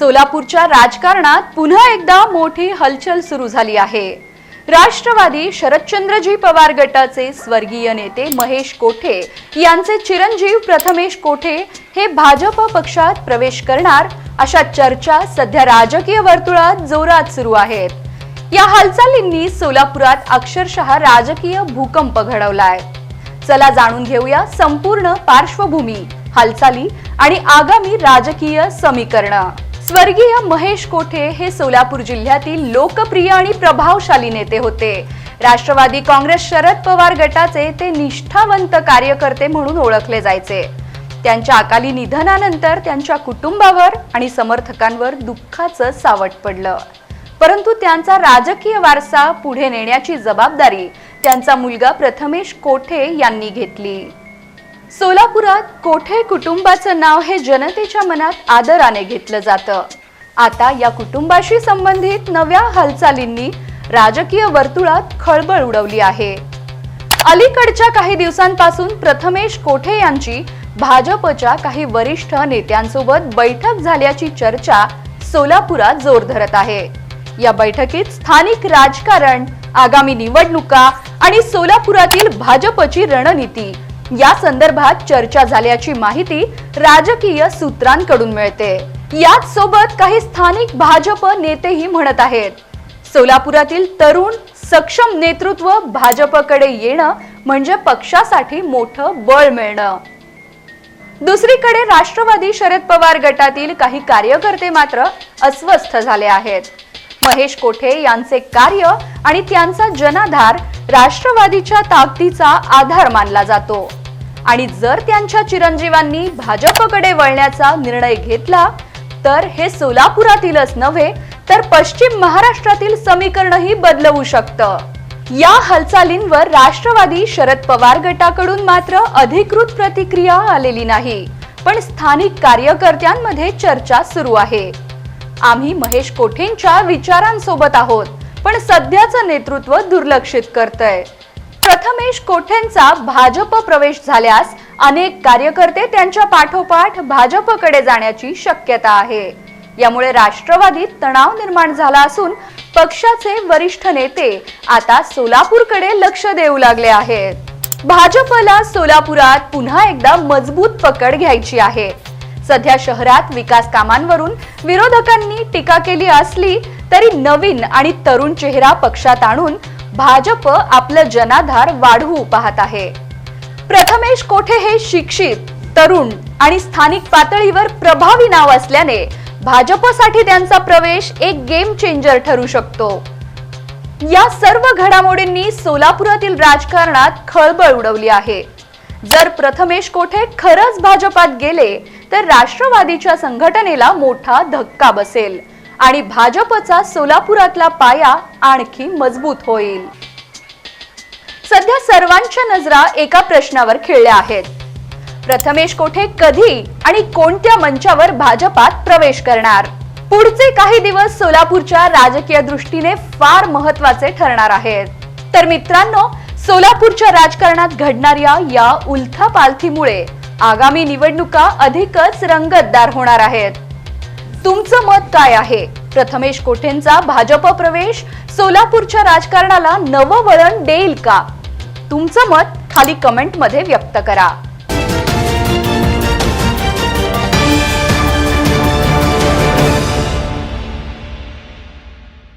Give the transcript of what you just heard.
सोलापूरच्या राजकारणात पुन्हा एकदा मोठी हलचल सुरू झाली आहे. राष्ट्रवादी शरदचंद्रजी पवार गटाचे स्वर्गीय नेते महेश कोठे यांचे चिरंजीव प्रथमेश कोठे हे भाजप पक्षात प्रवेश करणार अशा चर्चा सध्या राजकीय वर्तुळात जोरात सुरू आहेत. या हालचालींनी सोलापुरात अक्षरशः राजकीय भूकंप घडवलाय. चला जाणून घेऊया संपूर्ण पार्श्वभूमी हालचाली आणि आगामी राजकीय समीकरण. स्वर्गीय महेश कोठे हे सोलापूर जिल्ह्यातील लोकप्रिय आणि प्रभावशाली नेते होते. राष्ट्रवादी काँग्रेस शरद पवार गटाचे ते निष्ठावंत कार्यकर्ते म्हणून ओळखले जायचे. त्यांच्या अकाली निधनानंतर त्यांच्या कुटुंबावर आणि समर्थकांवर दुःखाचं सावट पडलं. परंतु त्यांचा राजकीय वारसा पुढे नेण्याची जबाबदारी त्यांचा मुलगा प्रथमेश कोठे यांनी घेतली. सोलापुरात कोठे कुटुंबाचं नाव हे जनतेच्या मनात आदराने घेतलं जातं? आता या कुटुंबाशी संबंधित नव्या हालचालींनी राजकीय वर्तुळात खळबळ उडवली आहे. अलीकडच्या काही दिवसांपासून प्रथमेश कोठे यांची भाजपच्या काही वरिष्ठ नेत्यांसोबत बैठक झाल्याची चर्चा सोलापुरात जोर धरत आहे. या बैठकीत स्थानिक राजकारण आगामी निवडणुका आणि सोलापुरातील भाजपची रणनीती या संदर्भात चर्चा झाल्याची माहिती राजकीय सूत्रांकडून मिळते. याच सोबत काही स्थानिक भाजप नेतेही म्हणत आहेत. सोलापुरातील तरुण सक्षम नेतृत्व भाजपकडे येणं म्हणजे पक्षासाठी मोठं बळ मिळणं. दुसरीकडे राष्ट्रवादी शरद पवार गटातील काही कार्यकर्ते मात्र अस्वस्थ झाले आहेत. महेश कोठे यांचे कार्य आणि त्यांचा जनाधार राष्ट्रवादीच्या ताकदीचा आधार मानला जातो. आणि जर त्यांच्या चिरंजीवांनी भाजपकडे वळण्याचा निर्णय घेतला तर हे सोलापुरातीलच नव्हे तर पश्चिम महाराष्ट्रातील समीकरणही बदलवू शकतं. या हालचालींवर राष्ट्रवादी शरद पवार गटाकडून मात्र अधिकृत प्रतिक्रिया आलेली नाही पण स्थानिक कार्यकर्त्यांमध्ये चर्चा सुरू आहे. आम्ही महेश कोठेंच्या विचारांसोबत आहोत पण सध्याचं नेतृत्व दुर्लक्षित करतंय. प्रथमेश कोठेंचा भाजप प्रवेश झाल्यास अनेक कार्यकर्ते त्यांच्या पाठोपाठ भाजपकडे जाण्याची शक्यता आहे. यामुळे राष्ट्रवादीत तणाव निर्माण झाला असून पक्षाचे वरिष्ठ नेते आता सोलापूरकडे लक्ष देऊ लागले आहेत. भाजपला सोलापुरात पुन्हा एकदा मजबूत पकड घ्यायची आहे. सध्या शहरात विकास कामांवरून विरोधकांनी टीका केली असली तरी नवीन आणि तरुण चेहरा पक्षात आणून भाजप आपलं जनाधार वाढवू पाहत आहे. प्रथमेश कोठे हे शिक्षित तरुण आणि स्थानिक पातळीवर प्रभावी नाव असल्याने भाजपसाठी त्यांचा प्रवेश एक गेम चेंजर ठरू शकतो. या सर्व घडामोडींनी सोलापुरातील राजकारणात खळबळ उडवली आहे. जर प्रथमेश कोठे खरंच भाजपात गेले तर राष्ट्रवादीच्या संघटनेला मोठा धक्का बसेल. आणि भाजपचा सोलापुरातला पाया आणखी मजबूत होईल. सध्या सर्वांच्या नजरा एका प्रश्नावर खेळल्या आहेत. प्रथमेश कोठे कधी आणि कोणत्या मंचावर भाजपात प्रवेश करणार? पुढचे काही दिवस सोलापूरच्या राजकीय दृष्टीने फार महत्त्वाचे ठरणार आहेत. तर मित्रांनो सोलापूरच्या राजकारणात घडणाऱ्या या उलथापालथीमुळे आगामी निवडणुका अधिकच रंगतदार होणार आहेत. तुमचं मत काय आहे? प्रथमेश कोठेंचा भाजप प्रवेश सोलापूरच्या राजकारणाला नवं वळण देईल का? तुमचं मत खाली कमेंटमध्ये व्यक्त करा.